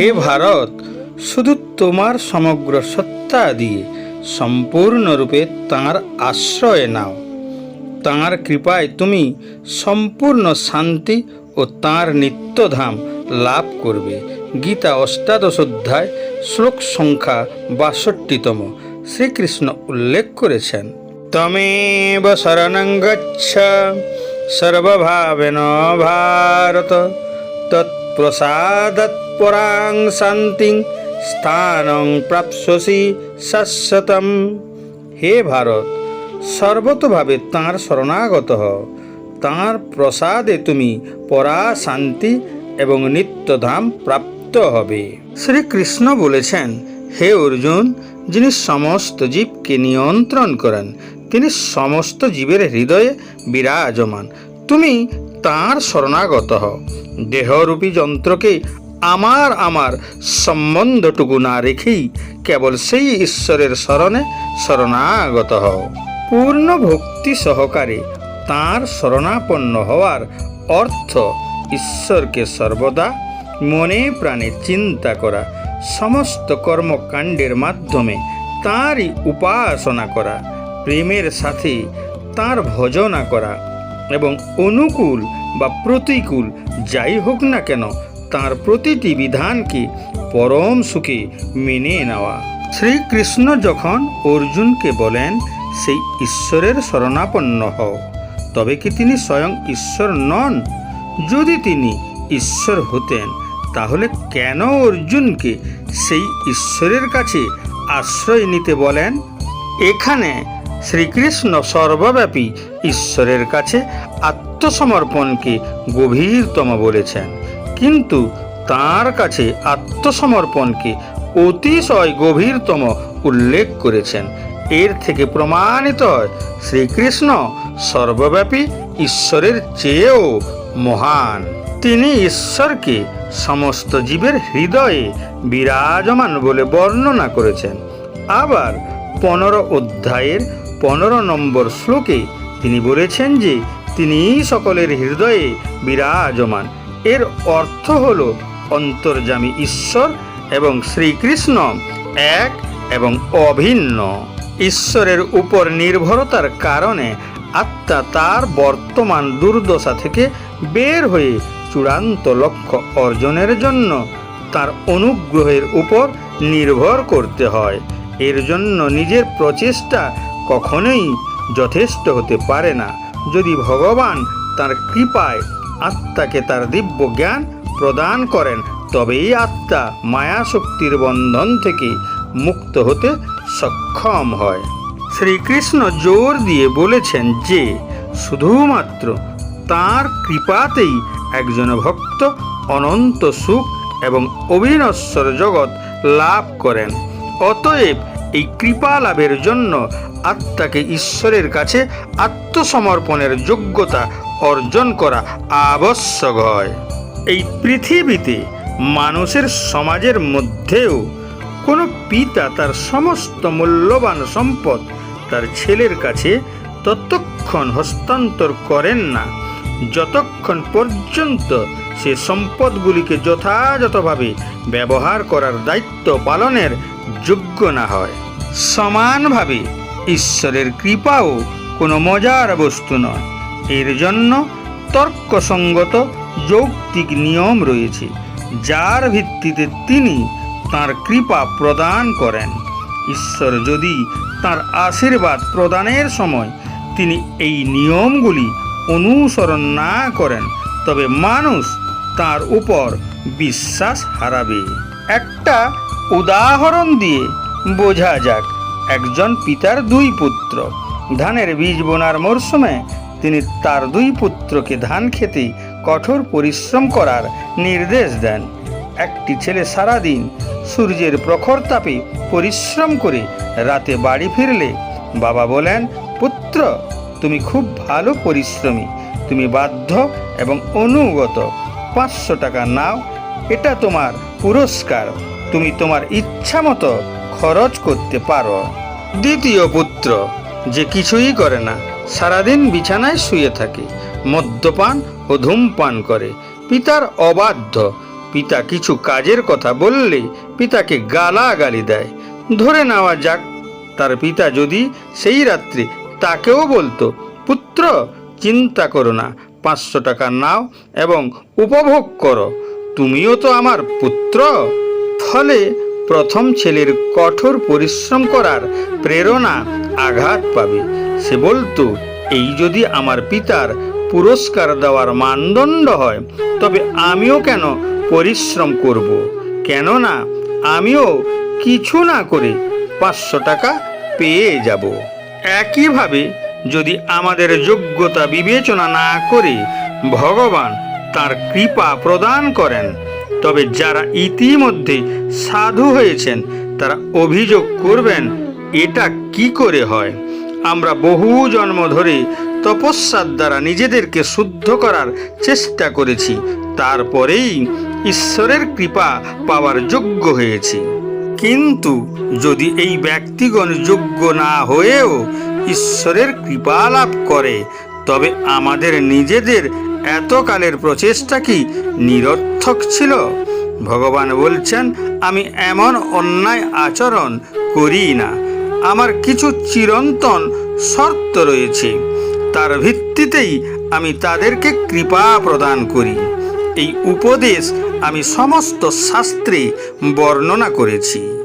হে ভারত, শুধু তোমার সমগ্র সত্তা দিয়ে সম্পূর্ণরূপে তাঁর আশ্রয় নাও। তাঁর কৃপায় তুমি সম্পূর্ণ শান্তি ও তাঁর নিত্যধাম লাভ করবে। গীতা অষ্টাদশ অধ্যায়, শ্লোক সংখ্যা বাষট্টিতম, শ্রীকৃষ্ণ উল্লেখ করেছেন, তমেব শরণং গচ্ছ, সর্বভাবেন ভারত তৎপ্রসাদৎ পরাং শান্তিং স্থানং প্রাপ্সসি শাশ্বতম। হে ভারত, সর্বতভাবে তাঁর শরণাগত তাঁর প্রসাদে তুমি পরা শান্তি এবং নিত্যধাম প্রাপ্ত হবে। শ্রীকৃষ্ণ বলেছেন, হে অর্জুন, যিনি সমস্ত জীবকে নিয়ন্ত্রণ করেন, তিনি সমস্ত জীবের হৃদয়ে বিরাজমান। তুমি তাঁর শরণাগত দেহরূপী যন্ত্রকে আমার আমার সম্বন্ধটুকু না রেখেই কেবল সেই ঈশ্বরের শরণে শরণাগত হও। পূর্ণ ভক্তি সহকারে তাঁর শরণাপন্ন হওয়ার অর্থ ঈশ্বরকে সর্বদা মনে প্রাণে চিন্তা করা, সমস্ত কর্মকাণ্ডের মাধ্যমে তাঁরই উপাসনা করা, প্রেমের সাথে তাঁর ভজনা করা এবং অনুকূল বা প্রতিকূল যাই হোক না কেন তার প্রতিটি বিধানকে পরম সুখে মেনে নেওয়া। শ্রীকৃষ্ণ যখন অর্জুনকে বলেন, সেই ঈশ্বরের শরণাপন্ন হও। তবে কি তিনি স্বয়ং ঈশ্বর নন? যদি তিনি ঈশ্বর হতেন, তাহলে কেন অর্জুনকে সেই ঈশ্বরের কাছে আশ্রয় নিতে বলেন? এখানে শ্রীকৃষ্ণ সর্বব্যাপী ঈশ্বরের কাছে আত্মসমর্পণকে গভীরতম বলেছেন। কিন্তু তার কাছে আত্মসমর্পণকে অতিশয় গভীরতম উল্লেখ করেছেন। এর থেকে প্রমাণিত হয়, শ্রীকৃষ্ণ সর্বব্যাপী ঈশ্বরের চেয়েও মহান। তিনি ঈশ্বরকে সমস্ত জীবের হৃদয়ে বিরাজমান বলে বর্ণনা করেছেন। আবার পনেরো অধ্যায়ের পনেরো নম্বর শ্লোকে তিনি বলেছেন যে তিনি সকলের হৃদয়ে বিরাজমান। এর অর্থ হল অন্তর্যামী ঈশ্বর এবং শ্রীকৃষ্ণ এক এবং অভিন্ন। ঈশ্বরের উপর নির্ভরতার কারণে আত্মা তার বর্তমান দুর্দশা থেকে বের হয়ে চূড়ান্ত লক্ষ্য অর্জনের জন্য তার অনুগ্রহের উপর নির্ভর করতে হয়। এর জন্য নিজের প্রচেষ্টা কখনোই যথেষ্ট হতে পারে না। যদি ভগবান তার কৃপায় আত্মাকে তার দিব্য জ্ঞান প্রদান করেন, তবেই আত্মা মায়া শক্তির বন্ধন থেকে মুক্ত হতে সক্ষম হয়। শ্রীকৃষ্ণ জোর দিয়ে বলেছেন যে, শুধুমাত্র তার কৃপাতেই একজন ভক্ত অনন্ত সুখ এবং অবিনশ্বর জগৎ লাভ করেন। অতএব এই কৃপা লাভের জন্য আত্মাকে ঈশ্বরের কাছে আত্মসমর্পণের যোগ্যতা অর্জন করা আবশ্যক হয়। এই পৃথিবীতে মানুষের সমাজের মধ্যেও কোনো পিতা তার সমস্ত মূল্যবান সম্পদ তার ছেলের কাছে ততক্ষণ হস্তান্তর করেন না। যতক্ষণ পর্যন্ত সে সম্পদগুলিকে যথাযথভাবে ব্যবহার করার দায়িত্ব পালনের যোগ্য না হয়। সমানভাবে ঈশ্বরের কৃপাও কোনো মজার বস্তু নয়। এর জন্য তর্কসঙ্গত যৌক্তিক নিয়ম রয়েছে, যার ভিত্তিতে তিনি তার কৃপা প্রদান করেন। ঈশ্বর যদি তার আশীর্বাদ প্রদানের সময় তিনি এই নিয়মগুলি অনুসরণ না করেন, তবে মানুষ তার উপর বিশ্বাস হারাবে। একটা উদাহরণ দিয়ে বোঝা যাক, একজন পিতার দুই পুত্র, ধানের বীজ বোনার মরশুমে তিনি তার দুই পুত্রকে ধান খেতে কঠোর পরিশ্রম করার নির্দেশ দেন। একটি ছেলে সারাদিন সূর্যের প্রখর তাপে পরিশ্রম করে রাতে বাড়ি ফিরলে বাবা বলেন, পুত্র, তুমি খুব ভালো পরিশ্রমী। তুমি বাধ্য এবং অনুগত। পাঁচশো টাকা নাও, এটা তোমার পুরস্কার। তুমি তোমার ইচ্ছা মতো খরচ করতে পারো। দ্বিতীয় পুত্র, যে কিছুই করে না সারাদিন বিছানায় শুয়ে থাকে, মদ্যপান ও ধূমপান করে। পিতার অবাধ্য। পিতা কিছু কাজের কথা বললে পিতাকে গালাগালি দেয়। ধরে নেওয়া যাক, তার পিতা যদি সেই রাত্রে তাকেও বলতো, পুত্র, চিন্তা করো না, পাঁচশো টাকা নাও এবং উপভোগ করো। তুমিও তো আমার পুত্র। ফলে প্রথম ছেলের কঠোর পরিশ্রম করার প্রেরণা আঘাত পাবে। সে বলতো, এই যদি আমার পিতার পুরস্কার দেওয়ার মানদণ্ড হয়, তবে আমিও কেন পরিশ্রম করব? কেননা আমিও কিছু না করে পাঁচশো টাকা পেয়ে যাব। একইভাবে যদি আমাদের যোগ্যতা বিবেচনা না করে ভগবান তার কৃপা প্রদান করেন তবে যারা ইতিমধ্যে সাধু হয়েছেন, তারা অভিযোগ করবেন, এটা কি করে হয়? আমরা বহু জন্ম ধরে তপস্যার দ্বারা নিজেদেরকে শুদ্ধ করার চেষ্টা করেছি, তারপরেই ঈশ্বরের কৃপা পাওয়ার যোগ্য হয়েছি। কিন্তু যদি এই ব্যক্তিগণ যোগ্য না হয়েও ঈশ্বরের কৃপা লাভ করে, তবে আমাদের নিজেদের এতকালের প্রচেষ্টা কি নিরর্থক ছিল? ভগবান বলছেন, আমি এমন অন্যায় আচরণ করি না। আমার কিছু চিরন্তন শর্ত রয়েছে। তার ভিত্তিতেই আমি তাদেরকে কৃপা প্রদান করি। এই উপদেশ আমি সমস্ত শাস্ত্রে বর্ণনা করেছি।